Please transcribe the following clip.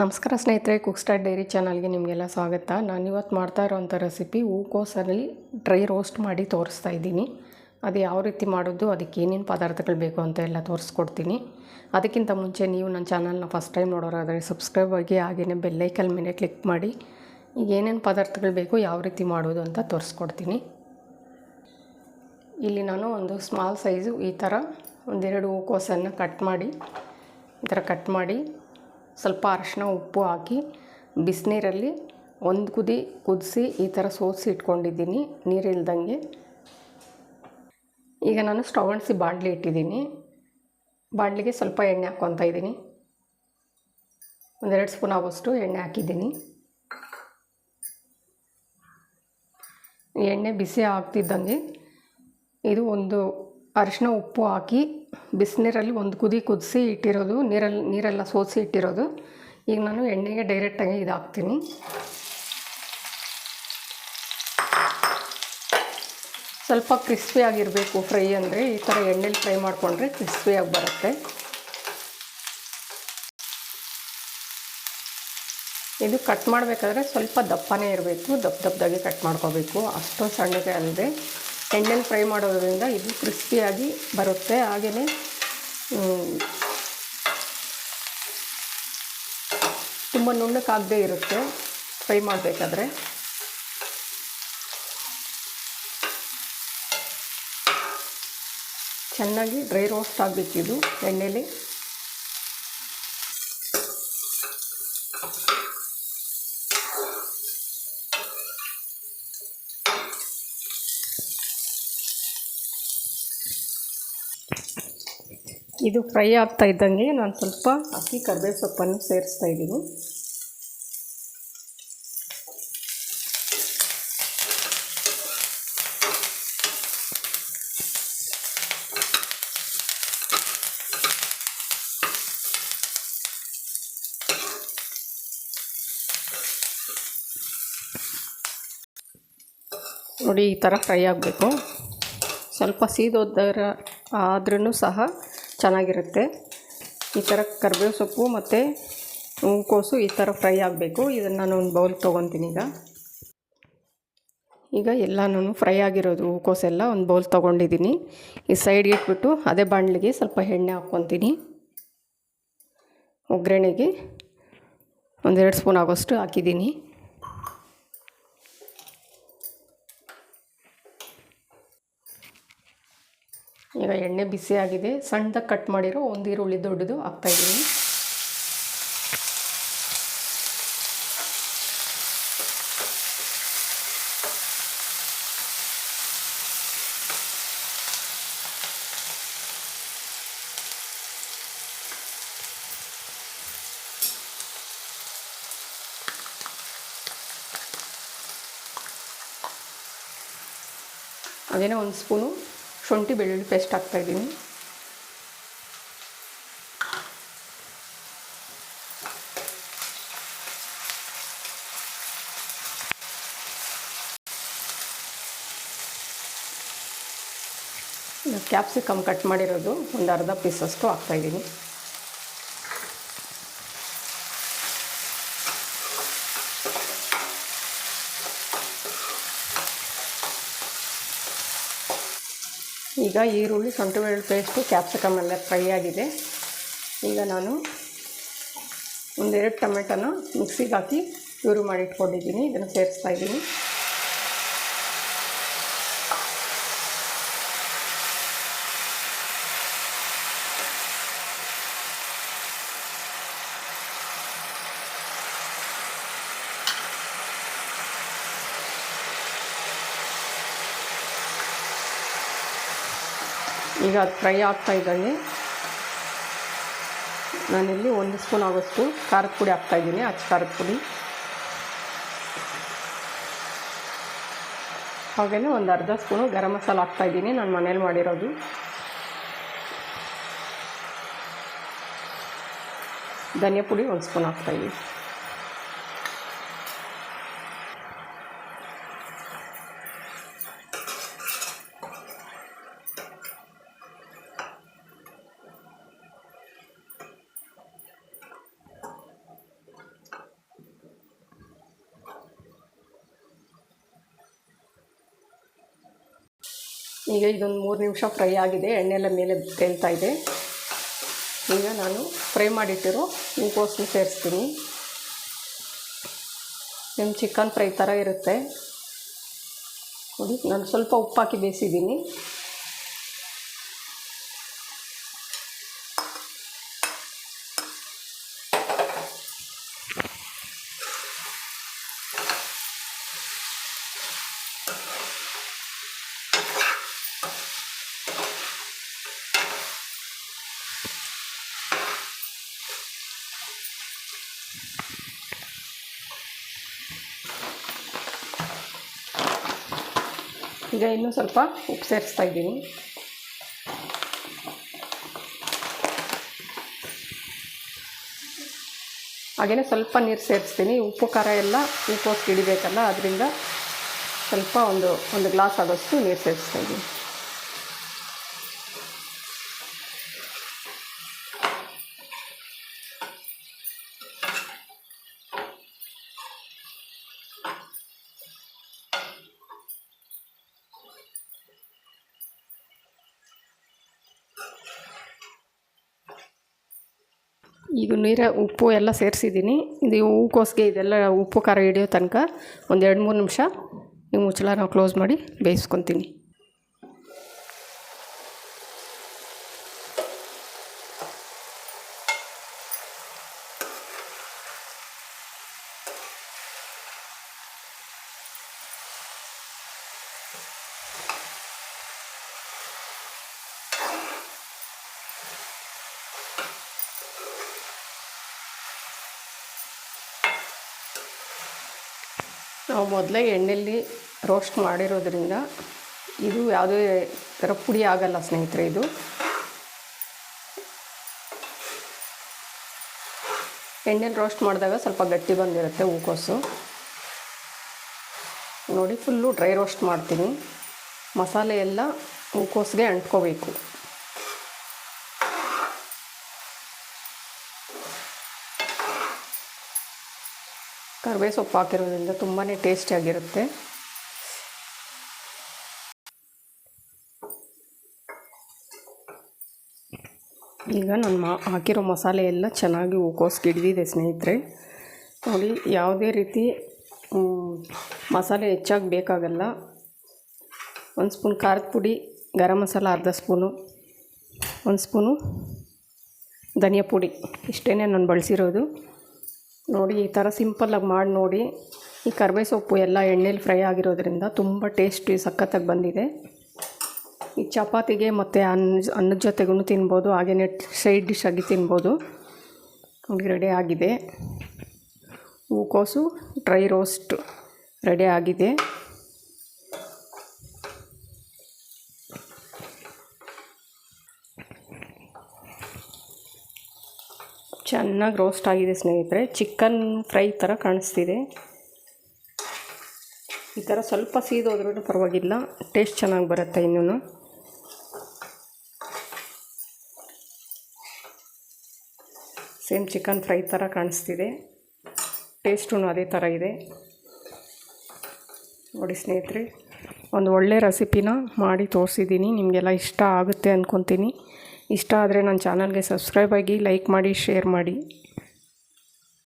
ನಮಸ್ಕಾರ ಸ್ನೇಹಿತರೆ cook star dairy ಚಾನಲ್ಗೆ ನಿಮಗೆಲ್ಲ ಸ್ವಾಗತ. ನಾನು ಇವತ್ತು ಮಾಡ್ತಾ ಇರೋವಂಥ ರೆಸಿಪಿ ಹೂಕೋಸಲ್ಲಿ ಡ್ರೈ ರೋಸ್ಟ್ ಮಾಡಿ ತೋರಿಸ್ತಾ ಇದ್ದೀನಿ. ಅದು ಯಾವ ರೀತಿ ಮಾಡೋದು, ಅದಕ್ಕೆ ಏನೇನು ಪದಾರ್ಥಗಳು ಬೇಕು ಅಂತ ಎಲ್ಲ ತೋರಿಸ್ಕೊಡ್ತೀನಿ. ಅದಕ್ಕಿಂತ ಮುಂಚೆ ನೀವು ನನ್ನ ಚಾನಲ್ನ ಫಸ್ಟ್ ಟೈಮ್ ನೋಡೋರಾದರೆ ಸಬ್ಸ್ಕ್ರೈಬ್ ಆಗಿ ಹಾಗೆಯೇ ಬೆಲ್ಲೈಕಲ್ ಮೇಲೆ ಕ್ಲಿಕ್ ಮಾಡಿ, ಈಗ ಏನೇನು ಪದಾರ್ಥಗಳು ಬೇಕು, ಯಾವ ರೀತಿ ಮಾಡೋದು ಅಂತ ತೋರಿಸ್ಕೊಡ್ತೀನಿ. ಇಲ್ಲಿ ನಾನು ಒಂದು ಸ್ಮಾಲ್ ಸೈಜು ಈ ಥರ ಒಂದೆರಡು ಹೂಕೋಸನ್ನು ಕಟ್ ಮಾಡಿ, ಈ ಥರ ಕಟ್ ಮಾಡಿ ಸ್ವಲ್ಪ ಅರಶಿನ ಉಪ್ಪು ಹಾಕಿ ಬಿಸಿನೀರಲ್ಲಿ ಒಂದು ಕುದಿ ಕುದಿಸಿ ಈ ಥರ ಸೋಸಿ ಇಟ್ಕೊಂಡಿದ್ದೀನಿ ನೀರಿಲ್ದಂಗೆ ಈಗ ನಾನು ಸ್ಟವ್ ಅಣಿಸಿ ಬಾಣಲಿ ಇಟ್ಟಿದ್ದೀನಿ. ಬಾಣಲಿಗೆ ಸ್ವಲ್ಪ ಎಣ್ಣೆ ಹಾಕ್ಕೊತಾ ಇದ್ದೀನಿ. ಒಂದೆರಡು ಸ್ಪೂನ್ ಆಗೋಷ್ಟು ಎಣ್ಣೆ ಹಾಕಿದ್ದೀನಿ. ಎಣ್ಣೆ ಬಿಸಿ ಆಗ್ತಿದ್ದಂಗೆ ಇದು ಒಂದು ಅರಿಶಿನ ಉಪ್ಪು ಹಾಕಿ ಬಿಸಿನೀರಲ್ಲಿ ಒಂದು ಕುದಿ ಕುದಿಸಿ ಇಟ್ಟಿರೋದು, ನೀರಲ್ಲಿ, ನೀರೆಲ್ಲ ಸೋಸಿ ಇಟ್ಟಿರೋದು. ಈಗ ನಾನು ಎಣ್ಣೆಗೆ ಡೈರೆಕ್ಟಾಗಿ ಇದು ಹಾಕ್ತೀನಿ. ಸ್ವಲ್ಪ ಕ್ರಿಸ್ಪಿಯಾಗಿರಬೇಕು ಫ್ರೈ ಅಂದರೆ. ಈ ಥರ ಎಣ್ಣೆಲಿ ಫ್ರೈ ಮಾಡಿಕೊಂಡ್ರೆ ಕ್ರಿಸ್ಪಿಯಾಗಿ ಬರುತ್ತೆ. ಇದು ಕಟ್ ಮಾಡಬೇಕಾದ್ರೆ ಸ್ವಲ್ಪ ದಪ್ಪನೇ ಇರಬೇಕು. ದಪ್ಪ ದಪ್ಪದಾಗಿ ಕಟ್ ಮಾಡ್ಕೋಬೇಕು. ಅಷ್ಟೊಂದು ಸಣ್ಣಗೆ ಅಲ್ಲದೆ ಎಣ್ಣೆಲಿ ಫ್ರೈ ಮಾಡೋದ್ರಿಂದ ಇದು ಕ್ರಿಸ್ಪಿಯಾಗಿ ಬರುತ್ತೆ. ಹಾಗೆಯೇ ತುಂಬ ನುಣ್ಣಕ್ಕಾಗದೇ ಇರುತ್ತೆ ಫ್ರೈ ಮಾಡಬೇಕಾದ್ರೆ. ಚೆನ್ನಾಗಿ ಡ್ರೈ ರೋಸ್ಟ್ ಆಗಬೇಕಿದು ಎಣ್ಣೆಲಿ. ಇದು ಫ್ರೈ ಆಗ್ತಾ ಇದ್ದಂಗೆ ನಾನು ಸ್ವಲ್ಪ ಅಕ್ಕಿ ಕರಿಬೇವು ಸೊಪ್ಪನ್ನು ಸೇರಿಸ್ತಾ ಇದ್ದೀನಿ. ನೋಡಿ ಈ ಥರ ಫ್ರೈ ಆಗಬೇಕು. ಸ್ವಲ್ಪ ಸೀದೋದರ ಆದ್ರೂ ಸಹ ಚೆನ್ನಾಗಿರುತ್ತೆ. ಈ ಥರ ಕರ್ಬೇವು ಸೊಪ್ಪು ಮತ್ತು ಹೂಕೋಸು ಈ ಥರ ಫ್ರೈ ಆಗಬೇಕು. ಇದನ್ನು ನಾನು ಒಂದು ಬೌಲ್ ತೊಗೊತೀನಿ ಈಗ. ಈಗ ಎಲ್ಲನೂ ಫ್ರೈ ಆಗಿರೋದು ಹೂಕೋಸೆಲ್ಲ ಒಂದು ಬೌಲ್ ತೊಗೊಂಡಿದ್ದೀನಿ. ಈ ಸೈಡ್ಗೆ ಇಟ್ಬಿಟ್ಟು ಅದೇ ಬಾಣಲಿಗೆ ಸ್ವಲ್ಪ ಎಣ್ಣೆ ಹಾಕ್ಕೊತೀನಿ. ಒಗ್ಗರಣೆಗೆ ಒಂದೆರಡು ಸ್ಪೂನ್ ಆಗೋಷ್ಟು ಹಾಕಿದ್ದೀನಿ. ಈಗ ಎಣ್ಣೆ ಬಿಸಿ ಆಗಿದೆ. ಸಣ್ಣದಾಗಿ ಕಟ್ ಮಾಡಿರೋ ಒಂದು ಈರುಳ್ಳಿ ದೊಡ್ಡದು ಹಾಕ್ತಾಯಿದ್ದೀನಿ ಅದೇನೋ ಒಂದು ಸ್ಪೂನು ಶುಂಠಿ ಬೆಳ್ಳುಳ್ಳಿ ಪೇಸ್ಟ್ ಹಾಕ್ತಾಯಿದ್ದೀನಿ ಕ್ಯಾಪ್ಸಿಕಮ್ ಕಟ್ ಮಾಡಿರೋದು ಒಂದು ಅರ್ಧ ಪೀಸಷ್ಟು ಹಾಕ್ತಾಯಿದ್ದೀನಿ ಈಗ ಈರುಳ್ಳಿ ಶುಂಠಿ ಬೆಳ್ಳುಳ್ಳಿ ಪೇಸ್ಟು ಕ್ಯಾಪ್ಸಿಕಮ್ ಎಲ್ಲ ಫ್ರೈ ಆಗಿದೆ. ಈಗ ನಾನು ಒಂದೆರಡು ಟೊಮೆಟೊನ ಮಿಕ್ಸಿಗೆ ಹಾಕಿ ಪ್ಯೂರಿ ಮಾಡಿಟ್ಕೊಂಡಿದ್ದೀನಿ. ಇದನ್ನು ಸೇರಿಸ್ತಾ ಇದ್ದೀನಿ. ಈಗ ಅದು ಫ್ರೈ ಆಗ್ತಾ ಇದ್ದಂಗೆ. ನಾನಿಲ್ಲಿ ಒಂದು ಸ್ಪೂನ್ ಆಗೋಷ್ಟು ಖಾರದ ಪುಡಿ ಹಾಕ್ತಾಯಿದ್ದೀನಿ ಅಚ್ಚ ಖಾರದ ಪುಡಿ. ಹಾಗೆಯೇ ಒಂದು ಅರ್ಧ ಸ್ಪೂನು ಗರಂ ಮಸಾಲ ಹಾಕ್ತಾಯಿದ್ದೀನಿ ನಾನು ಮನೇಲಿ ಮಾಡಿರೋದು. ಧನಿಯಾ ಪುಡಿ ಒಂದು ಸ್ಪೂನ್ ಹಾಕ್ತಾಯಿದ್ದೀನಿ ಈಗ ಇದೊಂದು ಮೂರು ನಿಮಿಷ ಫ್ರೈ ಆಗಿದೆ ಎಣ್ಣೆಲ್ಲ ಮೇಲೆ ತೇಲ್ತಾ ಇದೆ. ಈಗ ನಾನು ಫ್ರೈ ಮಾಡಿಟ್ಟಿರೋ ಹೂಕೋಸನ್ನ ಸೇರಿಸ್ತೀನಿ. ನಿಮ್ಮ ಚಿಕನ್ ಫ್ರೈ ಥರ ಇರುತ್ತೆ. ನಾನು ಸ್ವಲ್ಪ ಉಪ್ಪು ಹಾಕಿ ಬೇಯಿಸಿದ್ದೀನಿ. ಈಗ ಇನ್ನೂ ಸ್ವಲ್ಪ ಉಪ್ಪು ಸೇರಿಸ್ತಾ ಇದ್ದೀನಿ. ಹಾಗೆಯೇ ಸ್ವಲ್ಪ ನೀರು ಸೇರಿಸ್ತೀನಿ. ಉಪ್ಪು, ಖಾರ ಎಲ್ಲ ಉಪ್ಪೋಸ್ ಹಿಡಿಬೇಕಲ್ಲ, ಅದರಿಂದ ಸ್ವಲ್ಪ ಒಂದು ಒಂದು ಗ್ಲಾಸ್ ಆಗೋಷ್ಟು ನೀರು ಸೇರಿಸ್ತಾ ಇದ್ದೀನಿ. ಈಗ ನೀರ ಉಪ್ಪು ಎಲ್ಲ ಸೇರಿಸಿದ್ದೀನಿ. ಇದು ಹೂಕೋಸ್ಗೆ ಇದೆಲ್ಲ ಉಪ್ಪು ಖಾರ ಹಿಡಿಯೋ ತನಕ ಒಂದು ಎರಡು ಮೂರು ನಿಮಿಷ ಈ ಮುಚ್ಚಳ ನಾವು ಕ್ಲೋಸ್ ಮಾಡಿ ಬೇಯಿಸ್ಕೊತೀನಿ. ನಾವು ಮೊದಲೇ ಎಣ್ಣೆಯಲ್ಲಿ ರೋಸ್ಟ್ ಮಾಡಿರೋದ್ರಿಂದ ಇದು ಯಾವುದೇ ಥರ ಪುಡಿ ಆಗಲ್ಲ ಸ್ನೇಹಿತರೆ ಇದು. ಎಣ್ಣೆಲಿ ರೋಸ್ಟ್ ಮಾಡಿದಾಗ ಸ್ವಲ್ಪ ಗಟ್ಟಿ ಬಂದಿರುತ್ತೆ ಹೂಕೋಸು ನೋಡಿ ಫುಲ್ಲು ಡ್ರೈ ರೋಸ್ಟ್ ಮಾಡ್ತೀನಿ. ಮಸಾಲೆ ಎಲ್ಲ ಹೂಕೋಸ್ಗೆ ಅಂಟ್ಕೋಬೇಕು. ಕರಿಬೇವು ಸೊಪ್ಪು ಹಾಕಿರೋದ್ರಿಂದ ತುಂಬಾ ಟೇಸ್ಟಿಯಾಗಿರುತ್ತೆ ಈಗ ನಾನು ಹಾಕಿರೋ ಮಸಾಲೆ ಎಲ್ಲ ಚೆನ್ನಾಗಿ ಹೂಕೋಸ್ ಹಿಡಿದಿದೆ ಸ್ನೇಹಿತರೆ. ನೋಡಿ, ಯಾವುದೇ ರೀತಿ ಮಸಾಲೆ ಹೆಚ್ಚಾಗಿ ಬೇಕಾಗಲ್ಲ. ಒಂದು ಸ್ಪೂನ್ ಖಾರದ ಪುಡಿ, ಗರಂ ಮಸಾಲ ಅರ್ಧ ಸ್ಪೂನು, ಒಂದು ಸ್ಪೂನು ಧನಿಯಾ ಪುಡಿ. ಇಷ್ಟೇ ನಾನು ಬಳಸಿರೋದು. ನೋಡಿ, ಈ ಥರ ಸಿಂಪಲ್ಲಾಗಿ ಮಾಡಿ ನೋಡಿ. ಈ ಕರಿಬೇವು ಸೊಪ್ಪು ಎಲ್ಲ ಎಣ್ಣೆಲಿ ಫ್ರೈ ಆಗಿರೋದ್ರಿಂದ ತುಂಬ ಟೇಸ್ಟಿ, ಸಖತ್ತಾಗಿ ಬಂದಿದೆ. ಈ ಚಪಾತಿಗೆ ಮತ್ತು ಅನ್ನ, ಅನ್ನದ ಜೊತೆಗೂ ತಿನ್ಬೋದು ಹಾಗೆಯೇ ಸೈಡ್ ಡಿಶ್ ಆಗಿ ತಿನ್ಬೋದು. ರೆಡಿ ಆಗಿದೆ. ಹೂಕೋಸು ಡ್ರೈ ರೋಸ್ಟ್ ರೆಡಿ ಆಗಿದೆ. ಚೆನ್ನಾಗಿ ರೋಸ್ಟ್ ಆಗಿದೆ ಸ್ನೇಹಿತರೆ. ಚಿಕನ್ ಫ್ರೈ ಥರ ಕಾಣಿಸ್ತಿದೆ. ಈ ಥರ ಸ್ವಲ್ಪ ಸೀದೋದ್ರೂ ಪರವಾಗಿಲ್ಲ. ಟೇಸ್ಟ್ ಚೆನ್ನಾಗಿ ಬರುತ್ತೆ ಇನ್ನೂ ಸೇಮ್ ಚಿಕನ್ ಫ್ರೈ ಥರ ಕಾಣಿಸ್ತಿದೆ. ಟೇಸ್ಟೂ ಅದೇ ಥರ ಇದೆ. ನೋಡಿ ಸ್ನೇಹಿತರೆ, ಒಂದು ಒಳ್ಳೆ ರೆಸಿಪಿನ ಮಾಡಿ ತೋರಿಸಿದ್ದೀನಿ ನಿಮಗೆಲ್ಲ ಇಷ್ಟ ಆಗುತ್ತೆ ಅಂದ್ಕೊತೀನಿ ಇಷ್ಟ ಆದರೆ ನನ್ನ ಚಾನಲ್ಗೆ ಸಬ್ಸ್ಕ್ರೈಬ್ ಆಗಿ ಲೈಕ್ ಮಾಡಿ ಶೇರ್ ಮಾಡಿ.